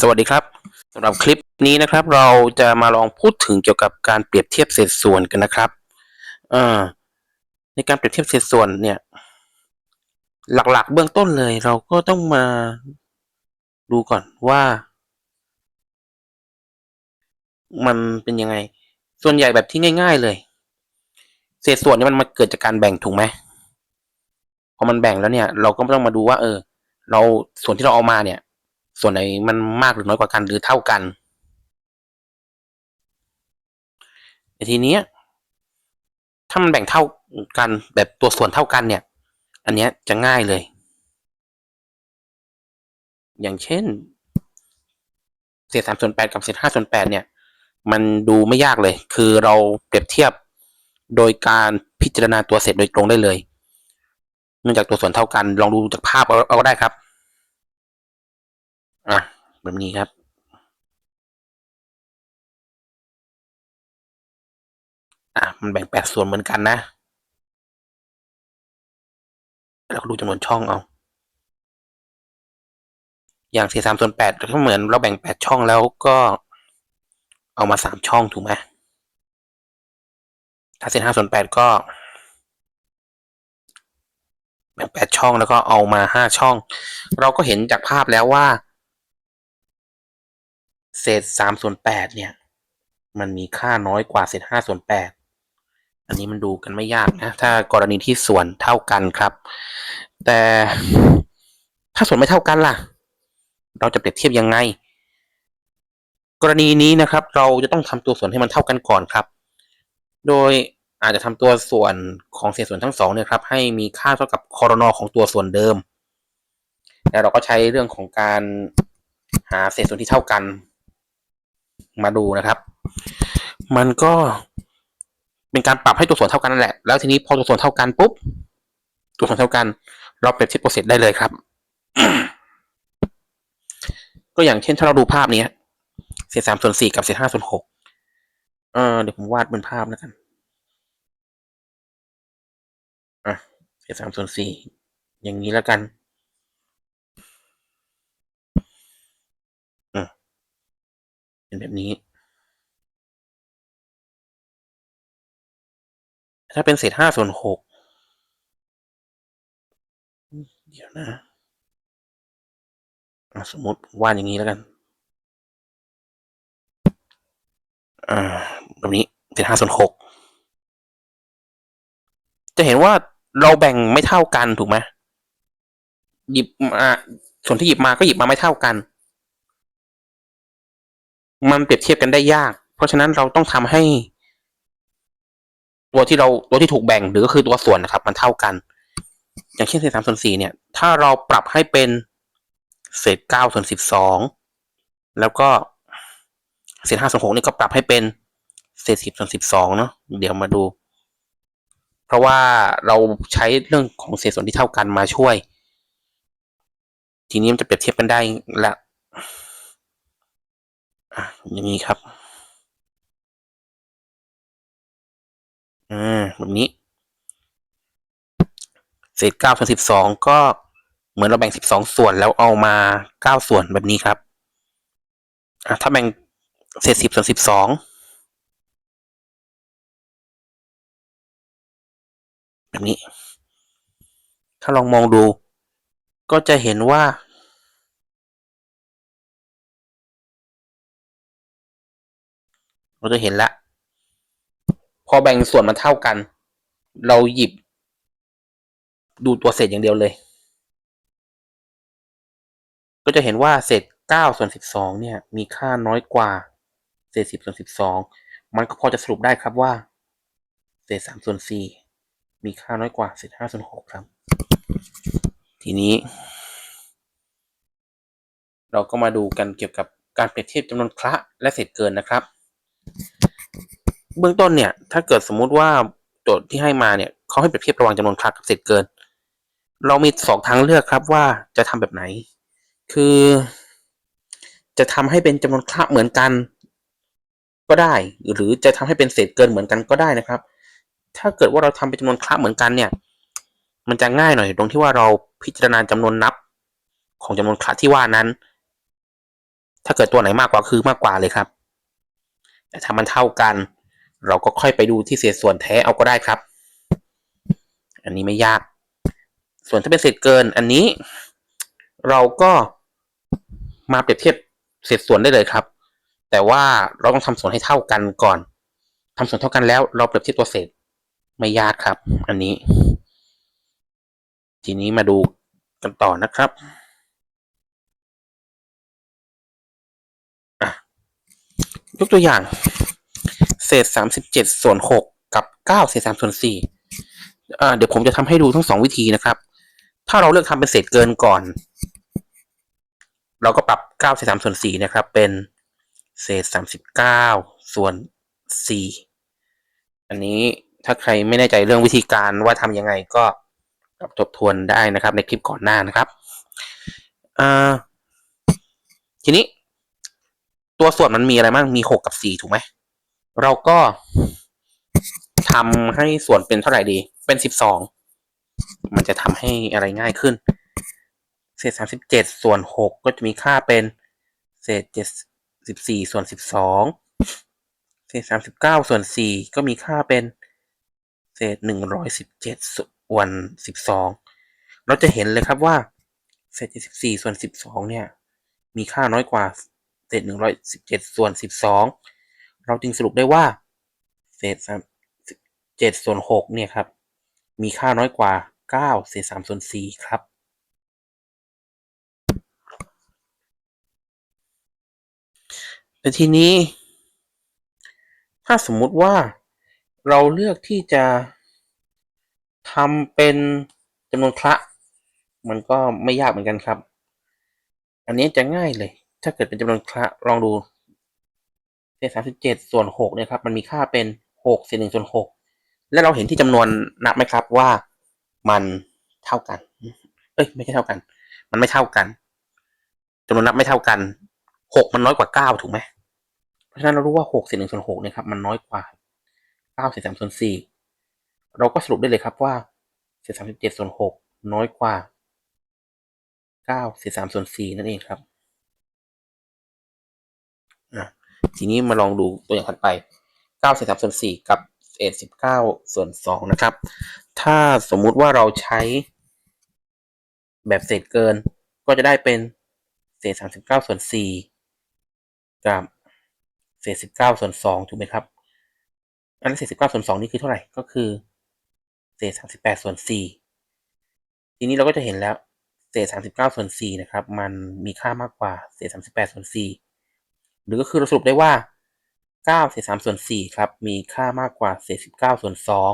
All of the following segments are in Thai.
สวัสดีครับสำหรับคลิปนี้นะครับ เราจะมาลองพูดถึงเกี่ยวกับการเปรียบเทียบเศษส่วนกันนะครับเออในการเปรียบเทียบเศษส่วนเนี่ย หลักๆ เบื้องต้นเลย เราก็ต้องมาดูก่อนว่า มันเป็นยังไง ส่วนใหญ่แบบที่ง่าย ๆเลย เศษส่วนเนี่ยมันมาเกิดจากการแบ่งถูกไหมพอมันแบ่งแล้วเนี่ย เราก็ต้องมาดูว่า เออ เราส่วนที่เราเอามาเนี่ย ส่วนไหนมันมากหรือน้อยกว่ากันหรือเท่ากันแต่ทีเนี้ยถ้ามันแบ่งเท่ากันแบบตัวส่วนเท่ากันเนี่ย อันเนี้ยจะง่ายเลย อย่างเช่นเศษสามส่วนแปดกับเศษห้าส่วนแปดเนี่ย มันดูไม่ยากเลย คือเราเปรียบเทียบโดยการพิจารณาตัวเศษโดยตรงได้เลย เนื่องจากตัวส่วนเท่ากัน ลองดูจากภาพเอาเอาก็ได้ครับ อะแบบนี้ครับ อะมันแบ่งแปดส่วนเหมือนกันนะ แล้วก็ดูจำนวนช่องเอา อย่างสี่สามส่วนแปดก็เหมือนเราแบ่งแปดช่องแล้วก็เอามาสามช่องถูกไหมถ้าเศษห้าส่วนแปดก็ แบ่งแปดช่องแล้วก็เอามาห้าช่อง เราก็เห็นจากภาพแล้วว่า เศษสามส่วนแปดเนี่ย มันมีค่าน้อยกว่าเศษห้าส่วนแปดอันนี้มันดูกันไม่ยากนะ ถ้ากรณีที่ส่วนเท่ากันครับ แต่ถ้าส่วนไม่เท่ากันล่ะ เราจะเปรียบเทียบยังไง กรณีนี้นะครับ เราจะต้องทำตัวส่วนให้มันเท่ากันก่อนครับ โดยอาจจะทำตัวส่วนของเศษส่วนทั้งสองเนี่ยครับ ให้มีค่าเท่ากับคอรนอของตัวส่วนเดิม แล้วเราก็ใช้เรื่องของการหาเศษส่วนที่เท่ากัน มาดูนะครับ มันก็เป็นการปรับให้ตัวส่วนเท่ากันนั่นแหละ แล้วทีนี้พอตัวส่วนเท่ากันปุ๊บ ตัวส่วนเท่ากัน เราเปรียบเทียบตัวเศษได้เลยครับ ก็อย่างเช่นถ้าเราดูภาพนี้เศษสามส่วนสี่กับเศษห้าส่วนหกเออเดี๋ยวผมวาดเป็นภาพแล้วกัน อะเศษสามส่วนสี่อย่างนี้แล้วกัน อืม เป็นแบบนี้ ถ้าเป็นเศษห้าส่วนหกเดี๋ยวนะสมมติวาดอย่างนี้แล้วกัน อ่า แบบนี้เศษห้าส่วนหกจะเห็นว่าเราแบ่งไม่เท่ากันถูกไหมหยิบมาส่วนที่หยิบมาก็หยิบมาไม่เท่ากัน มันเปรียบเทียบกันได้ยาก เพราะฉะนั้นเราต้องทำให้ ตัวที่เราตัวที่ถูกแบ่งหรือก็คือตัวส่วนนะครับ มันเท่ากัน อย่างเช่นเศษสามส่วนสี่เนี่ย ถ้าเราปรับให้เป็นเศษเก้าส่วนสิบสองแล้วก็เศษห้าส่วนหกนี่ก็ปรับให้เป็นเศษสิบส่วนสิบสองเนาะเดี๋ยวมาดู เพราะว่าเราใช้เรื่องของเศษส่วนที่เท่ากันมาช่วย ทีนี้มันจะเปรียบเทียบกันได้ละ อย่างนี้ครับ อ่า แบบนี้ เศษเก้าส่วนสิบสองก็เหมือนเราแบ่งสิบสองส่วนแล้วเอามาเก้าส่วนแบบนี้ครับ อะถ้าแบ่งเศษสิบส่วนสิบสองแบบนี้ ถ้าลองมองดู ก็จะเห็นว่า เราจะเห็นละ พอแบ่งส่วนมันเท่ากัน เราหยิบ ดูตัวเศษอย่างเดียวเลย ก็จะเห็นว่าเศษเก้าส่วนสิบสองเนี่ย มีค่าน้อยกว่า เศษสิบส่วนสิบสองมันก็พอจะสรุปได้ครับว่า เศษสามส่วนสี่มีค่าน้อยกว่าเศษห้าส่วนหกครับ ทีนี้ เราก็มาดูกันเกี่ยวกับการเปรียบเทียบจำนวนคละและเศษเกินนะครับ เบื้องต้นเนี่ย ถ้าเกิดสมมุติว่าโจทย์ที่ให้มาเนี่ยเขาให้เปรียบเทียบระหว่างจำนวนคละกับเศษเกิน เรามีสองทางเลือกครับว่าจะทำแบบไหน คือ จะทำให้เป็นจำนวนคละเหมือนกัน ก็ได้ หรือจะทำให้เป็นเศษเกินเหมือนกันก็ได้นะครับ ถ้าเกิดว่าเราทำเป็นจำนวนคละเหมือนกันเนี่ย มันจะง่ายหน่อยตรงที่ว่าเราพิจารณาจำนวนนับของจำนวนคละที่ว่านั้น ถ้าเกิดตัวไหนมากกว่าคือมากกว่าเลยครับ แต่ถ้ามันเท่ากัน เราก็ค่อยไปดูที่เศษส่วนแท้เอาก็ได้ครับ อันนี้ไม่ยาก ส่วนถ้าเป็นเศษเกินอันนี้ เราก็มาเปรียบเทียบเศษส่วนได้เลยครับ แต่ว่าเราต้องทำส่วนให้เท่ากันก่อนทำส่วนเท่ากันแล้ว เราเปรียบเทียบตัวเศษไม่ยากครับ อันนี้ ทีนี้มาดูกันต่อนะครับ ยกตัวอย่าง เศษสามสิบเจ็ดส่วนหกกับเก้าเศษสามส่วนสี่อ่าเดี๋ยวผมจะทำให้ดูทั้งสองวิธีนะครับ ถ้าเราเลือกทำเป็นเศษเกินก่อน เราก็ปรับเก้าเศษสามส่วนสี่นะครับ เป็นเศษสามสิบเก้าส่วนสี่อันนี้ถ้าใครไม่แน่ใจเรื่องวิธีการว่าทำยังไงก็กลับทบทวนได้นะครับ ในคลิปก่อนหน้านะครับอ่าทีนี้ ตัวส่วนมันมีอะไรบ้างมีหกกับสี่ถูกไหมเราก็ทำให้ส่วนเป็นเท่าไหร่ดี เป็นสิบสองมันจะทำให้อะไรง่ายขึ้น เศษสามสิบเจ็ดส่วนหกก็จะมีค่าเป็น เศษเจ็ดสิบสี่ส่วนสิบสองเศษสามสิบเก้าส่วนสี่ก็มีค่าเป็น เศษหนึ่งร้อยสิบเจ็ดส่วนสิบสองเราจะเห็นเลยครับว่า เศษเจ็ดสิบสี่ส่วนสิบสองเนี่ย มีค่าน้อยกว่า ษหนึ่งร้อยสิบเจ็ดส่วนสิบสองเราจึงสรุปได้ว่า เศษสามเจ็ดส่วนหกเนี่ยครับ มีค่าน้อยกว่าเก้าเศษสามส่วนสี่ครับแต่ทีนี้ ถ้าสมมุติว่าเราเลือกที่จะทำเป็นจำนวนคละมันก็ไม่ยากเหมือนกันครับ อันนี้จะง่ายเลย ถ้าเกิดเป็นจำนวนคละลองดูเศษสามสิบเจ็ดส่วนหกเนี่ยครับ มันมีค่าเป็นหกเศษหนึ่งส่วนหกและเราเห็นที่จำนวนนับไหมครับว่ามันเท่ากัน เอ้ย ไม่ใช่เท่ากัน มันไม่เท่ากันจำนวนนับไม่เท่ากันหกมันน้อยกว่าเก้าถูกไหมเพราะฉะนั้นเรารู้ว่าหกเศษหนึ่งส่วนหกเนี่ยครับมันน้อยกว่าเก้าเศษสามส่วนสี่เราก็สรุปได้เลยครับว่าเศษสามสิบเจ็ดส่วนหกน้อยกว่าเก้าเศษสามส่วนสี่นั่นเองครับ ทีนี้มาลองดูตัวอย่างถัดไปเก้าเศษสามส่วนสี่กับเศษสิบเก้าส่วนสองนะครับ ถ้าสมมุติว่าเราใช้แบบเศษเกินก็จะได้เป็นเศษสามสิบเก้าส่วนสี่กับเศษสิบเก้าส่วนสองถูกไหมครับอันนั้นเศษสิบเก้าส่วนสองนี่คือเท่าไหร่ก็คือเศษสามสิบแปดส่วนสี่ทีนี้เราก็จะเห็นแล้วเศษสามสิบเก้าส่วนสี่นะครับ มันมีค่ามากกว่าเศษสามสิบแปดส่วนสี่ หรือก็คือเราสรุปได้ว่าเก้าเศษสามส่วนสี่ครับ มีค่ามากกว่าเศษสิบเก้าส่วนสอง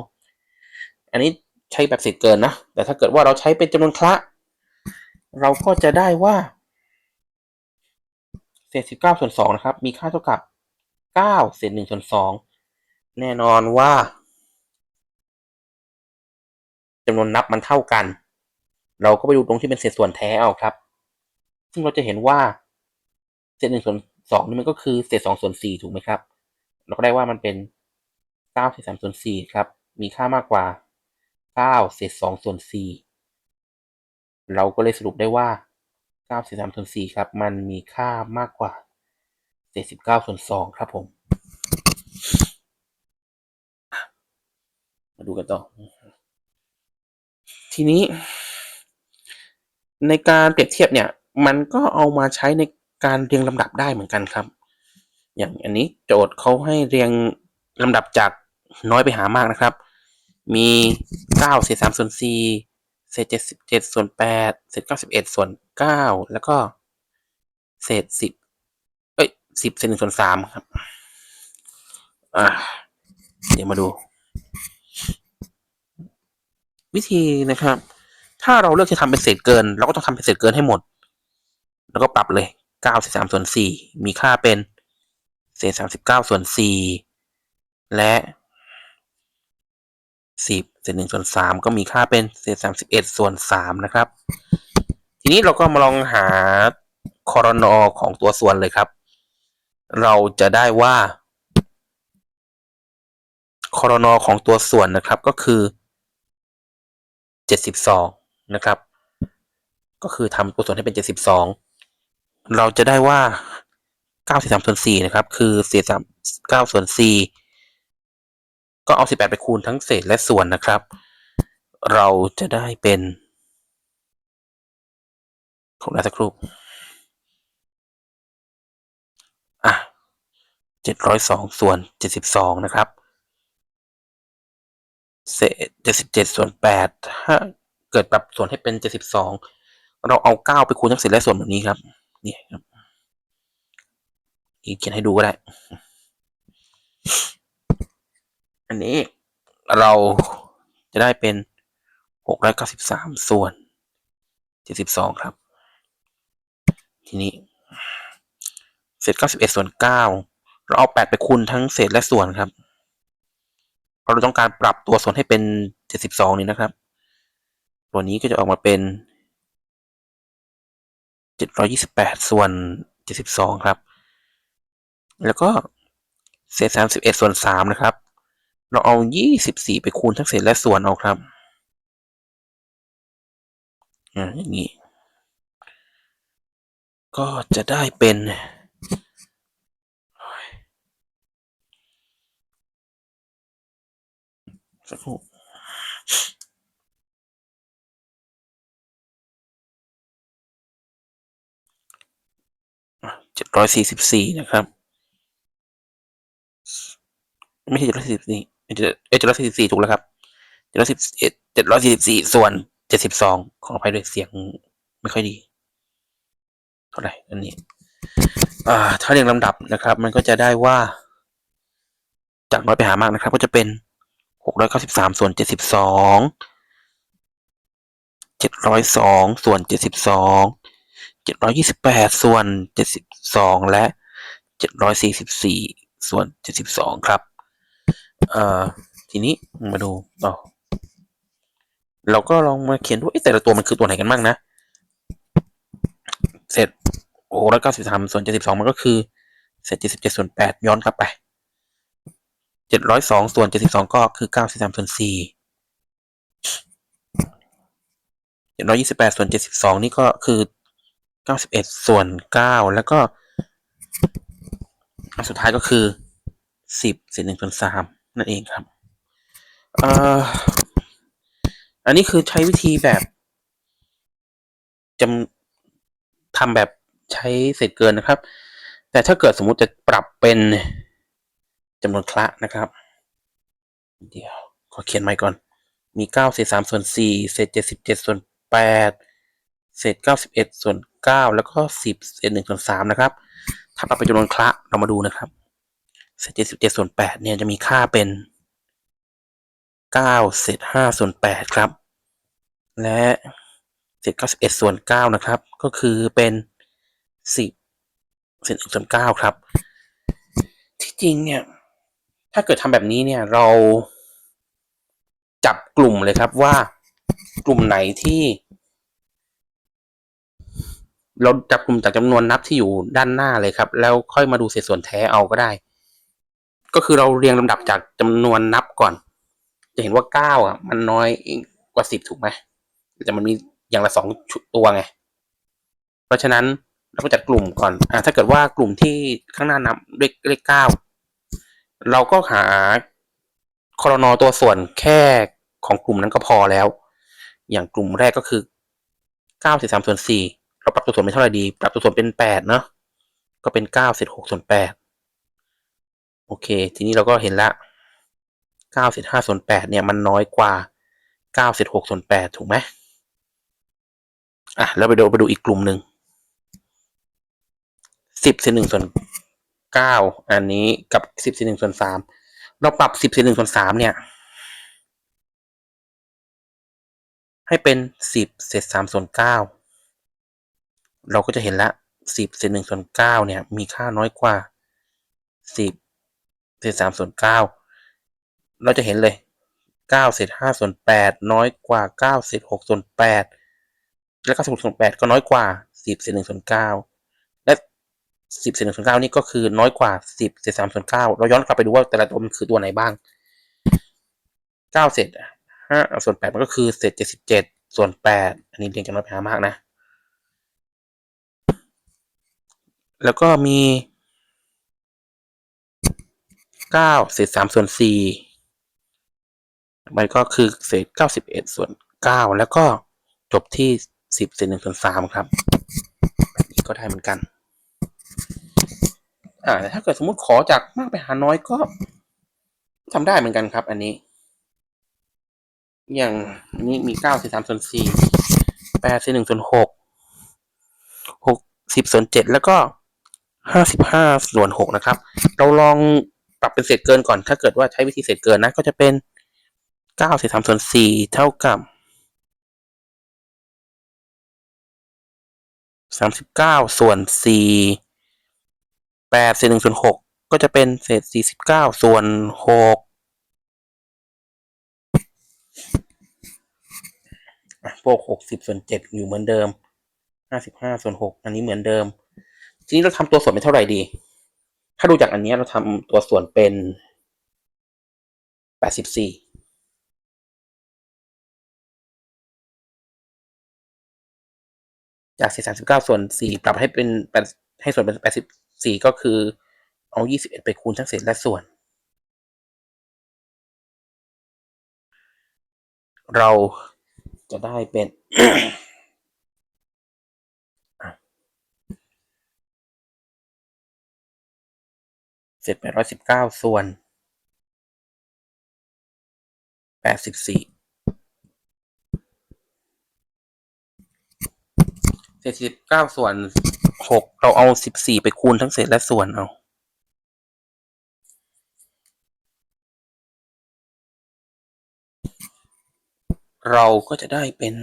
อันนี้ใช้แบบเศษเกินนะ แต่ถ้าเกิดว่าเราใช้เป็นจำนวนคละ เราก็จะได้ว่า เศษสิบเก้าส่วนสองนะครับ มีค่าเท่ากับเก้าเศษหนึ่งส่วนสองแน่นอนว่าจำนวนนับมันเท่ากัน เราก็ไปดูตรงที่เป็นเศษส่วนแท้เอาครับ ซึ่งเราจะเห็นว่าเศษหนึ่งส่วน สองนี่มันก็คือเศษสองส่วนสี่ถูกไหมครับ เราก็ได้ว่ามันเป็นเก้าเศษสามส่วนสี่ครับ มีค่ามากกว่าเก้าเศษสองส่วนสี่เราก็เลยสรุปได้ว่าเก้าเศษสามส่วนสี่ครับ มันมีค่ามากกว่าเศษสิบเก้าส่วนสองครับผม มาดูกันต่อ ทีนี้ ในการเปรียบเทียบเนี่ย มันก็เอามาใช้ใน การเรียงลำดับได้เหมือนกันครับ อย่างอันนี้โจทย์เขาให้เรียงลำดับจากน้อยไปหามากนะครับ มีเก้าเศษสามส่วนสี่เศษเจ็ดสิบเจ็ดส่วนแปดเศษเก้าสิบเอ็ดส่วนเก้าแล้วก็เศษสิบเอ้ยสิบเศษหนึ่งส่วนสามครับอ่าเดี๋ยวมาดู วิธีนะครับ ถ้าเราเลือกจะทำเป็นเศษเกิน เราก็ต้องทำเป็นเศษเกินให้หมด แล้วก็ปรับเลย เก้าเศษสามส่วนสี่มีค่าเป็นเศษสามสิบเก้าส่วนสี่และสิบเศษหนึ่งส่วนสามก็มีค่าเป็นเศษสามสิบเอ็ดส่วนสามนะครับ ทีนี้เราก็มาลองหาคอรนอของตัวส่วนเลยครับ เราจะได้ว่าคอรนอของตัวส่วนนะครับก็คือเจ็ดสิบสองนะครับ ก็คือทำตัวส่วนให้เป็นเจ็ดสิบสอง เราจะได้ว่าเก้าสิบสามส่วนสี่นะครับ คือเศษสามเก้าส่วนสี่ก็เอาสิบแปดไปคูณทั้งเศษและส่วนนะครับ เราจะได้เป็นของเราสักครู่อะเจ็ดร้อยสองส่วนเจ็ดสิบสองนะครับ เศษเจ็ดสิบเจ็ดส่วนแปดถ้าเกิดปรับส่วนให้เป็นเจ็ดสิบสองเราเอาเก้าไปคูณทั้งเศษและส่วนแบบนี้ครับ นี่ครับเขียนให้ดูก็ได้ อันนี้เราจะได้เป็นหกร้อยเก้าสิบสามส่วนเจ็ดสิบสองครับ ทีนี้ เศษเก้าสิบเอ็ดส่วนเก้าเราเอาแปดไปคูณทั้งเศษและส่วนครับเราะเราต้องการปรับตัวส่วนให้เป็นเจ็ดสิบสองนี้นะครับ ตัวนี้ก็จะออกมาเป็น เจ็ดร้อยยี่สิบแปดส่วนเจ็ดสิบสองครับ แล้วก็เศษสามสิบเอ็ดส่วนสามนะครับ เราเอายี่สิบสี่ไปคูณทั้งเศษและส่วนเอาครับอ่าอย่างนี้ ก็จะได้เป็นสักครู่ เจ็ดร้อยสี่สิบสี่นะครับ ไม่ใช่เจ็ดร้อยสี่สิบสี่เจ็ดร้อยสี่สิบสี่ถูกแล้วครับเจ็ดร้อยสิบเอ็ดเจ็ดร้อยสี่สิบสี่ส่วนเจ็ดสิบสองขออภัยด้วยเสียงไม่ค่อยดี เท่าไหร่อันนี้ถ้าเรียงลำดับนะครับ มันก็จะได้ว่า จากน้อยไปหามากนะครับ ก็จะเป็นหกร้อยเก้าสิบสามส่วนเจ็ดสิบสองเจ็ดร้อยสองส่วนเจ็ดสิบสองเจ็ดร้อยยี่สิบแปดส่วนเจ็ดสิบสองและเจ็ดร้อยสี่สิบสี่ส่วนเจ็ดสิบสองครับเอ่อทีนี้มาดูต่อเราก็ลองมาเขียนดูเอ๊ะแต่ละตัวมันคือตัวไหนกันบ้างนะ เสร็จโอ้ร้อยเก้าสิบสามส่วนเจ็ดสิบสองมันก็คือเศษเจ็ดสิบเจ็ดส่วนแปดย้อนกลับไปเจ็ดร้อยสองส่วนเจ็ดสิบสองก็คือเก้าสิบสามส่วนสี่เจ็ดร้อยยี่สิบแปดส่วนเจ็ดสิบสองนี่ก็คือ เก้าสิบเอ็ดส่วนเก้าแล้วก็อันสุดท้ายก็คือสิบเศษหนึ่งส่วนสามนั่นเองครับเอ่ออันนี้คือใช้วิธีแบบจำทำแบบใช้เศษเกินนะครับ แต่ถ้าเกิดสมมุติจะปรับเป็นจำนวนคละนะครับ เดี๋ยวขอเขียนใหม่ก่อน มีเก้าเศษสามส่วนสี่เศษเจ็ดสิบเจ็ดส่วนแปด เศษเก้าสิบเอ็ดส่วนเก้าแล้วก็สิบเศษหนึ่งส่วนสามนะครับ ถ้าปรับเป็นจำนวนคละเรามาดูนะครับ เศษเจ็ดสิบเจ็ดส่วนแปดเนี่ยจะมีค่าเป็นเก้าเศษห้าส่วนแปดครับ และเศษเก้าสิบเอ็ดส่วนเก้านะครับ ก็คือเป็นสิบเศษหนึ่งส่วนเก้าครับ ที่จริงเนี่ย ถ้าเกิดทำแบบนี้เนี่ยเราจับกลุ่มเลยครับว่ากลุ่มไหนที่ เราจับกลุ่มจากจำนวนนับที่อยู่ด้านหน้าเลยครับ แล้วค่อยมาดูเศษส่วนแท้เอาก็ได้ ก็คือเราเรียงลำดับจากจำนวนนับก่อน จะเห็นว่าเก้าอะ มันน้อยกว่าสิบถูกไหมแต่มันมีอย่างละสองตัวไง เพราะฉะนั้นเราก็จัดกลุ่มก่อนอ่าถ้าเกิดว่ากลุ่มที่ข้างหน้านับด้วยเลขเก้าเราก็หาคอรนอตัวส่วนแค่ของกลุ่มนั้นก็พอแล้ว อย่างกลุ่มแรกก็คือเก้าสิบสามส่วนสี่ เราปรับตัวส่วนเป็นเท่าไหร่ดี ปรับตัวส่วนเป็นแปดเนาะก็เป็นเก้าเศษหกส่วนแปดโอเค ทีนี้เราก็เห็นละเก้าเศษห้าส่วนแปดเนี่ยมันน้อยกว่าเก้าเศษหกส่วนแปดถูกไหมอะแล้วไปดูไปดูอีกกลุ่มหนึ่งสิบเศษหนึ่งส่วนเก้าอันนี้กับสิบเศษหนึ่งส่วนสามเราปรับสิบเศษหนึ่งส่วนสามเนี่ย ให้เป็นสิบเศษสามส่วนเก้า เราก็จะเห็นละสิบเศษหนึ่งส่วนเก้าเนี่ย มีค่าน้อยกว่าสิบเศษสามส่วนเก้าเราจะเห็นเลยเก้าเศษห้าส่วนแปดน้อยกว่าเก้าเศษหกส่วนแปดและเก้าส่วนแปดก็น้อยกว่าสิบเศษหนึ่งส่วนเก้าและสิบเศษหนึ่งส่วนเก้านี่ก็คือน้อยกว่าสิบเศษสามส่วนเก้าเราย้อนกลับไปดูว่าแต่ละตัวมันคือตัวไหนบ้างเก้าเศษห้าส่วนแปดมันก็คือเศษเจ็ดสิบเจ็ดส่วนแปดอันนี้เรียงกันมาไปหามากนะ แล้วก็มีเก้าเศษสามส่วนสี่มันก็คือเศษเก้าสิบเอ็ดส่วนเก้าแล้วก็จบที่สิบเศษหนึ่งส่วนสามครับแบบนี้ก็ได้เหมือนกัน อ่าแต่ถ้าเกิดสมมุติขอจากมากไปหาน้อยก็ทำได้เหมือนกันครับ อันนี้ อย่างนนี้มีเก้าเศษสามส่วนสี่แปดเศษหนึ่งส่วนหกหกสิบส่วนเจ็ดแล้วก็ ห้าสิบห้าส่วนหกนะครับ เราลองปรับเป็นเศษเกินก่อน ถ้าเกิดว่าใช้วิธีเศษเกินนะ ก็จะเป็นเก้าเศษสามส่วนสี่เท่ากับสามสิบเก้าส่วนสี่แปดเศษหนึ่งส่วนหกก็จะเป็นเศษสี่สิบเก้าส่วนหกพวกหกสิบส่วนเจ็ดอยู่เหมือนเดิมห้าสิบห้าส่วนหกอันนี้เหมือนเดิม ทีนี้เราทำตัวส่วนเป็นเท่าไหร่ดี ถ้าดูจากอันนี้เราทำตัวส่วนเป็นแปดสิบสี่จากเศษสามสิบเก้าส่วนสี่ปรับให้เป็นแปดให้ส่วนเป็นแปดสิบสี่ก็คือเอายี่สิบเอ็ดไปคูณทั้งเศษและส่วน เราจะได้เป็น เศษแปดร้อยสิบเก้าส่วนแปดสิบสี่เศษสิบเก้าส่วนหกเราเอาสิบสี่ไปคูณทั้งเศษและส่วนเอาเราก็จะได้เป็น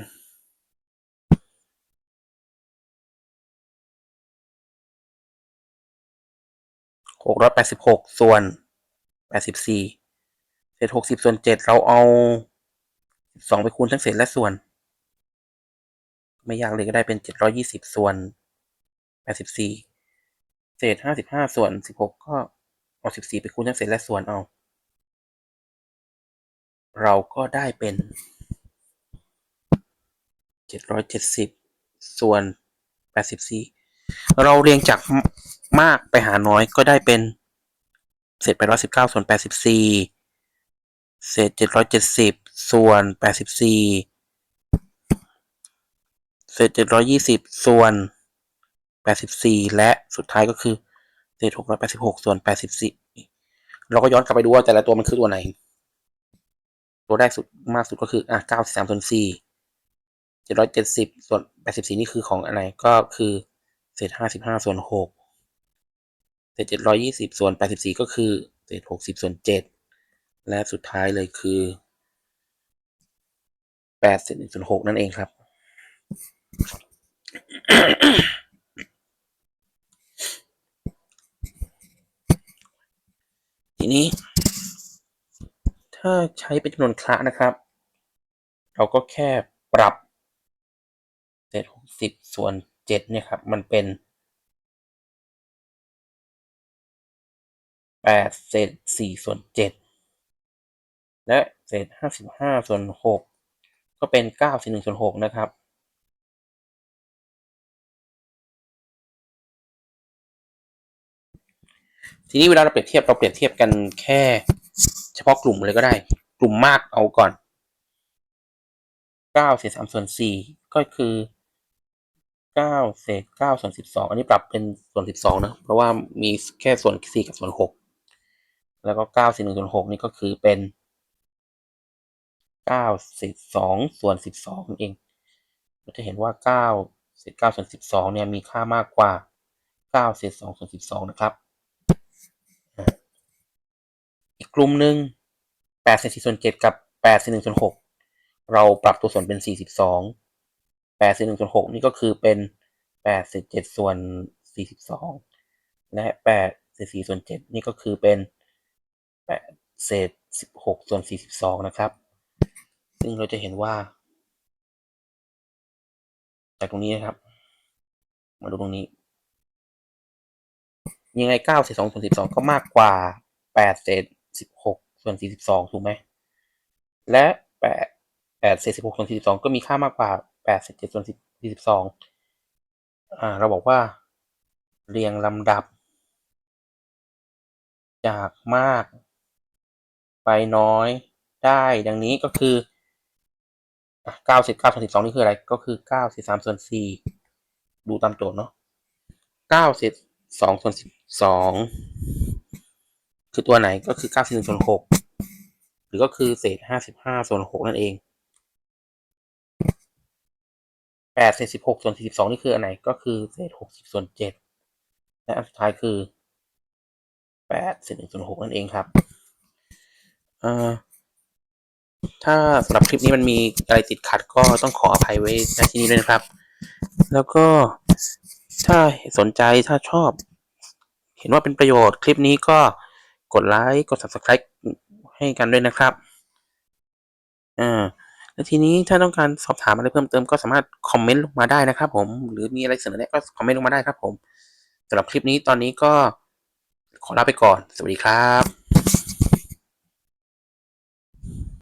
หกร้อยแปดสิบหกส่วนแปดสิบสี่เศษหกสิบส่วนเจ็ดเราเอาสองไปคูณทั้งเศษและส่วน ไม่ยากเลยก็ได้เป็นเจ็ดร้อยี่สิบส่วนแปดสิบสี่เศษห้าสิบห้าส่วนสิบหกก็เอาสิบสี่ไปคูณทั้งเศษและส่วนเอา เราก็ได้เป็นเจ็ดร้อยเจ็ดสิบส่วนแปดสิบสี่เราเรียงจาก มากไปหาน้อยก็ได้เป็น เศษแปดร้อยสิบเก้าส่วนแปดสิบสี่เศษเจ็ดร้อยเจ็ดสิบส่วนแปดสิบสี่เศษเจ็ดร้อยี่สิบส่วนแปดสิบสี่และสุดท้ายก็คือเศษหกร้อยแปดสิบหกส่วนแปดสิบสี่เราก็ย้อนกลับไปดูว่าแต่ละตัวมันคือตัวไหน ตัวแรกสุดมากสุดก็คืออะเก้าสามส่วนสี่เจ็ดร้อยเจ็ดสิบส่วนแปดสิบสี่นี่คือของอะไรก็คือเศษห้าสิบห้าส่วนหก เศษเจ็ดร้อยี่สิบส่วนแปดสิบสี่ก็คือเศษหกสิบส่วนเจ็ดและสุดท้ายเลยคือแปดเศษหนึ่งส่วนหกนั่นเองครับทีนี้ ถ้าใช้เป็นจำนวนคละนะครับ เราก็แค่ปรับเศษหกสิบส่วนเจ็ดเนี่ยครับ มันเป็น แปดเศษสี่ส่วนเจ็ดและเศษห้าสิบห้าส่วนหกก็เป็นเก้าส่วนหนึ่งส่วนหกนะครับทีนี้เวลาเราเปรียบเทียบเราเปรียบเทียบกันแค่ เฉพาะกลุ่มเลยก็ได้ กลุ่มมากเอาก่อนเก้าเศษสามส่วนสี่ก็คือเก้าเศษเก้าส่วนสิบสองอันนี้ปรับเป็นส่วนสิบสองนะ เพราะว่ามีแค่ส่วนสี่กับส่วนหก แล้วก็เก้าเศษหนึ่งส่วนหกนี่ก็คือเป็นเก้าเศษสองส่วนสิบสองเองเราจะเห็นว่าเก้าเศษเก้าส่วนสิบสองเนี่ยมีค่ามากกว่าเก้าเศษสองส่วนสิบสองนะครับ อีกกลุ่มหนึ่งแปดเศษสี่ส่วนเจ็ดกับแปดเศษหนึ่งส่วนหกเราปรับตัวส่วนเป็นสี่สิบสองแปดเศษหนึ่งส่วนหกนี่ก็คือเป็นแปดเศษเจ็ดส่วนสี่สิบสองและแปดเศษสี่ส่วนเจ็ดนี่ก็คือเป็น แปดเศษสิบหกส่วนสี่สิบสองนะครับ ซึ่งเราจะเห็นว่า จากตรงนี้นะครับ มาดูตรงนี้ ยังไงเก้าเศษสองส่วนสิบสองก็มากกว่าแปดเศษสิบหกส่วนสี่สิบสองถูกไหม และแปดแปดเศษสิบหกส่วนสี่สิบสองก็มีค่ามากกว่าแปดเศษเจ็ดส่วนสี่สิบสองอ่า เราบอกว่าเรียงลำดับ จากมาก ไปน้อยได้ดังนี้ก็คือเก้าสิบเก้าส่วนสิบสองนี่คืออะไร ก็คือเก้าสิบสามส่วนสี่ดูตามโจทย์เนาะเก้าสิบสองส่วนสิบสองคือตัวไหนก็คือเก้าสิบหนึ่งส่วนหกหรือก็คือเศษห้าสิบห้าส่วนหกนั่นเองแปดเศษสิบหกส่วนสี่สิบสองนี่คืออันไหนก็คือเศษหกสิบส่วนเจ็ดและอันสุดท้ายคือแปดเศษหนึ่งส่วนหกนั่นเองครับ เอ่อถ้าสำหรับคลิปนี้มันมีอะไรติดขัดก็ต้องขออภัยไว้ณที่นี้ด้วยนะครับ แล้วก็ถ้าสนใจถ้าชอบ เห็นว่าเป็นประโยชน์คลิปนี้ก็กดไลค์กด subscribe ให้กันด้วยนะครับอ่าแล้วทีนี้ถ้าต้องการสอบถามอะไรเพิ่มเติมก็สามารถคอมเมนต์ลงมาได้นะครับ ผม หรือมีอะไรเสนอแนะก็คอมเมนต์ลงมาได้ครับ ผมสำหรับคลิปนี้ตอนนี้ก็ขอลาไปก่อน สวัสดีครับ